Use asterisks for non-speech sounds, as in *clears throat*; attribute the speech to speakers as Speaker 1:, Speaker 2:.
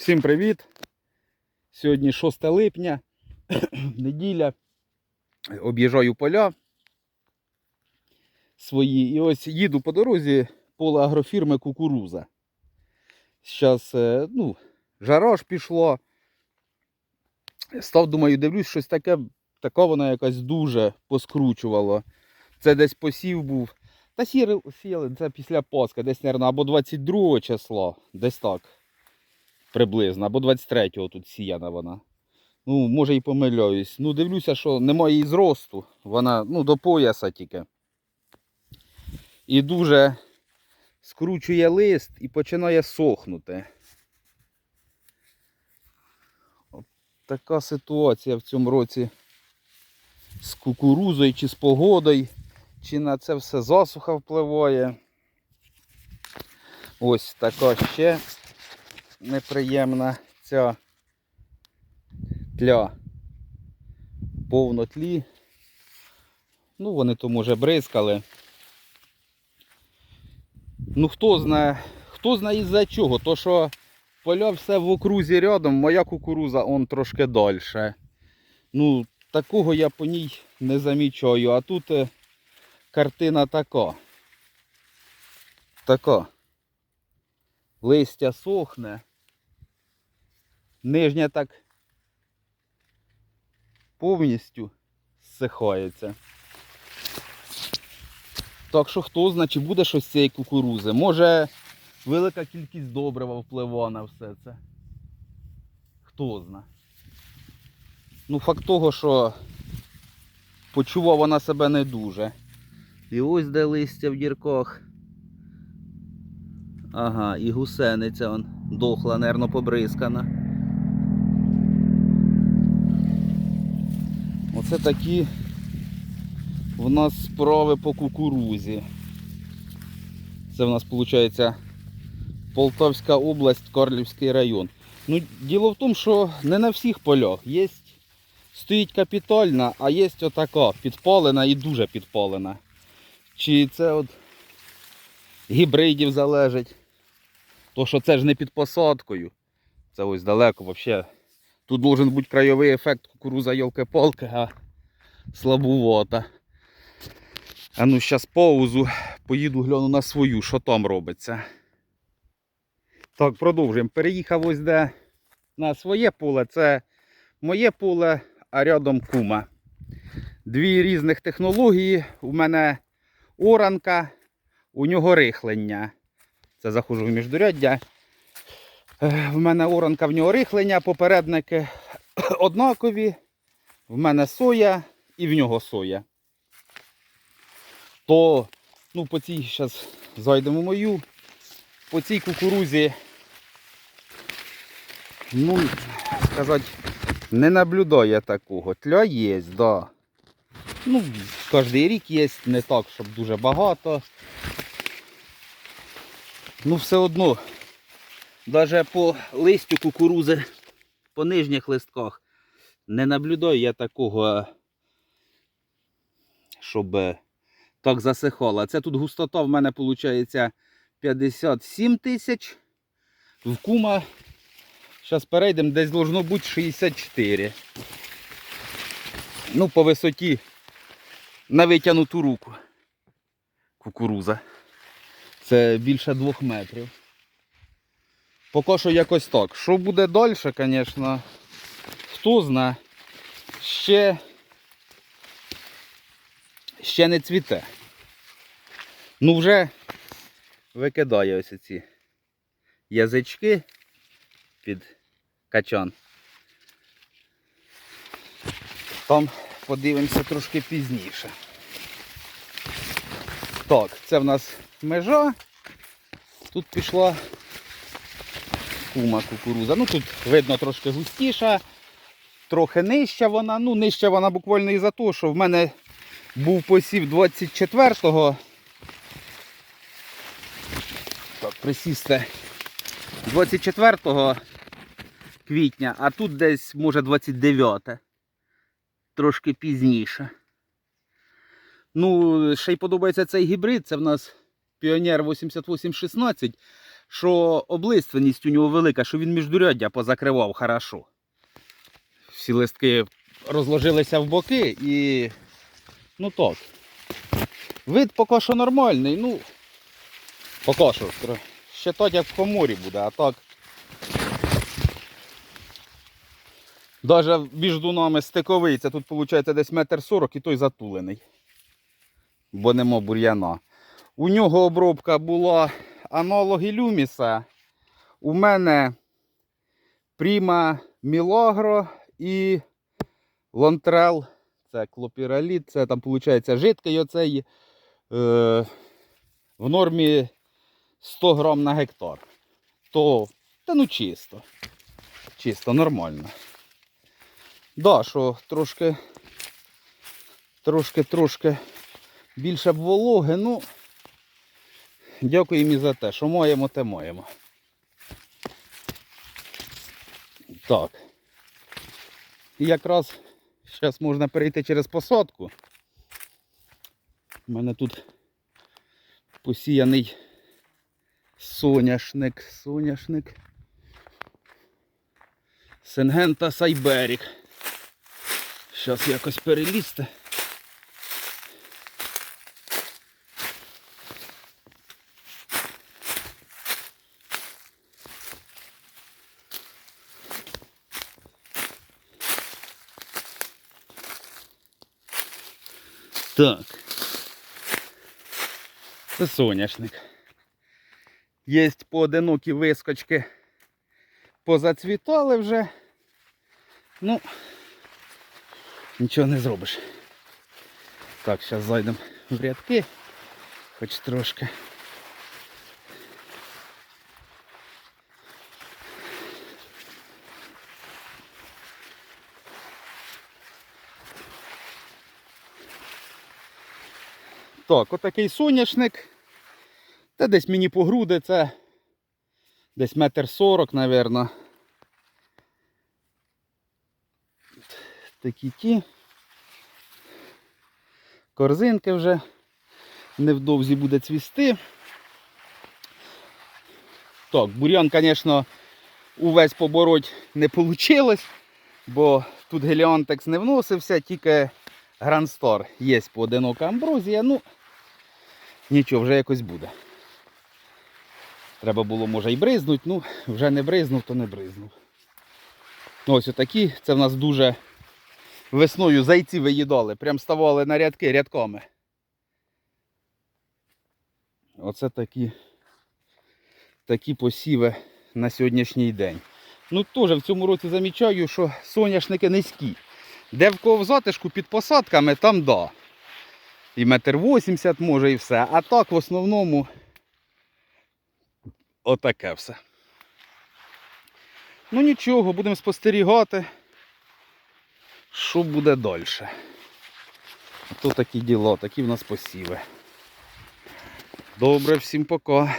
Speaker 1: Всім привіт! Сьогодні 6 липня, *clears throat* неділя. Об'їжджаю поля свої. І ось їду по дорозі поле агрофірми кукуруза. Зараз, ну, жара ж пішло. Став, думаю, дивлюсь, щось таке, така вона якась дуже поскручувало. Це десь посів був. Та сіяли, це після Пасхи, десь, мабуть, або 22 числа, десь так. Приблизно, або 23-го тут сіяна вона. Ну, може і помиляюсь. Ну, дивлюся, що немає її зросту. Вона ну, до пояса тільки. І дуже скручує лист і починає сохнути. От така ситуація в цьому році з кукурузою чи з погодою, чи на це все засуха впливає. Ось така ще неприємна ця тля. Повно тлі. Ну, вони то може бризкали. Ну хто знає, хто знає із-за чого, то що поля все в окрузі рядом, моя кукуруза он трошки далі. Ну, такого я по ній не замічаю, а тут е, картина така. Така. Листя сохне. Нижня так повністю зсихається. Так що хто знає, чи буде щось з цієї кукурузи. Може велика кількість добрива впливає на все це. Хто зна. Ну, факт того, що почував вона себе не дуже. І ось де листя в дірках. Ага, і гусениця он дохла, нервно побризкана. Оце такі в нас справи по кукурузі. Це в нас виходить Полтавська область, Карлівський район. Ну, діло в тому, що не на всіх полях. Є стоїть капітальна, а є отака підпалена і дуже підпалена. Чи це от гібридів залежить. То що це ж не під посадкою. Це ось далеко взагалі. Тут должен бути краєвий ефект кукуруза йолки-палки, а слабувата. А ну зараз паузу, поїду гляну на свою, що там робиться. Так, продовжуємо. Переїхав ось де на своє поле. Це моє поле, а рядом кума. Дві різних технології. У мене оранка, у нього рихлення. Це заходжу в міждуряддя. В мене оранка, в нього рихлення, попередники *coughs* однакові. В мене соя і в нього соя. То, ну, по цій зараз зайдемо мою. По цій кукурузі, ну, сказати, не наблюдає такого. Тля є, да. Ну, кожен рік є, не так, щоб дуже багато. Ну, все одно, навіть по листю кукурузи, по нижніх листках, не наблюдаю я такого, щоб е, так засихало. Це тут густота в мене виходить 57 тисяч. В кума, зараз перейдемо, десь должно бути 64. Ну, по висоті на витягнуту руку. Кукуруза. Це більше двох метрів. Поки що якось так. Що буде далі, звісно, хто зна, ще, ще не цвіте. Ну вже викидає ось ці язички під качан. Там подивимося трошки пізніше. Так, це в нас межа. Тут пішла кума кукуруза. Ну тут видно трошки густіша, трохи нижча вона. Ну, нижча вона буквально із-за того, що в мене був посів 24-го. Так, присісти. 24 квітня, а тут десь може 29. Трошки пізніше. Ну, ще й подобається цей гібрид. Це в нас Піонер 8816. що облиственність у нього велика, що він міждуряддя позакривав хорошо. Всі листки розложилися в боки і. Ну так. Вид поки що нормальний, ну. Поки що. Ще так, як в коморі буде, а так. Даже між нами стиковий, це тут виходить десь метр сорок і той затулений. Бо нема бур'яна. У нього обробка була аналоги люміса. У мене Пріма Мілагро і Лонтрел. Це клопіраліт, це там виходить жидкий оцей е, в нормі 100 грам на гектар. То, та ну чисто. Чисто, нормально. Да, що трошки, трошки, трошки більше б вологи, ну, дякую їм і за те, що маємо, те маємо. Так. І якраз зараз можна перейти через посадку. У мене тут посіяний соняшник, соняшник. Сенгента Сайберік. Зараз якось перелізти. Так. Це соняшник. Є поодинокі вискочки позацвітали вже. Ну, нічого не зробиш. Так, зараз зайдемо в рядки, хоч трошки. Так, отакий соняшник. Та десь мені по груди це десь метр сорок, мабуть. Такі ті. Корзинки вже невдовзі буде цвісти. Так, бурян, звісно, увесь побороть не вийшло, бо тут геліантекс не вносився, тільки Грандстар є поодинока амброзія, ну нічого, вже якось буде. Треба було, може, і бризнуть, ну, вже не бризнув, то не бризнув. Ось отакі, це в нас дуже весною зайці виїдали, прям ставали на рядки рядками. Оце такі, такі посіви на сьогоднішній день. Ну теж в цьому році замічаю, що соняшники низькі. Де в кого в затишку під посадками, там да. І метр вісімдесят може і все. А так в основному отаке все. Ну нічого, будемо спостерігати, що буде далі. То такі діло, такі в нас посіви. Добре, всім пока.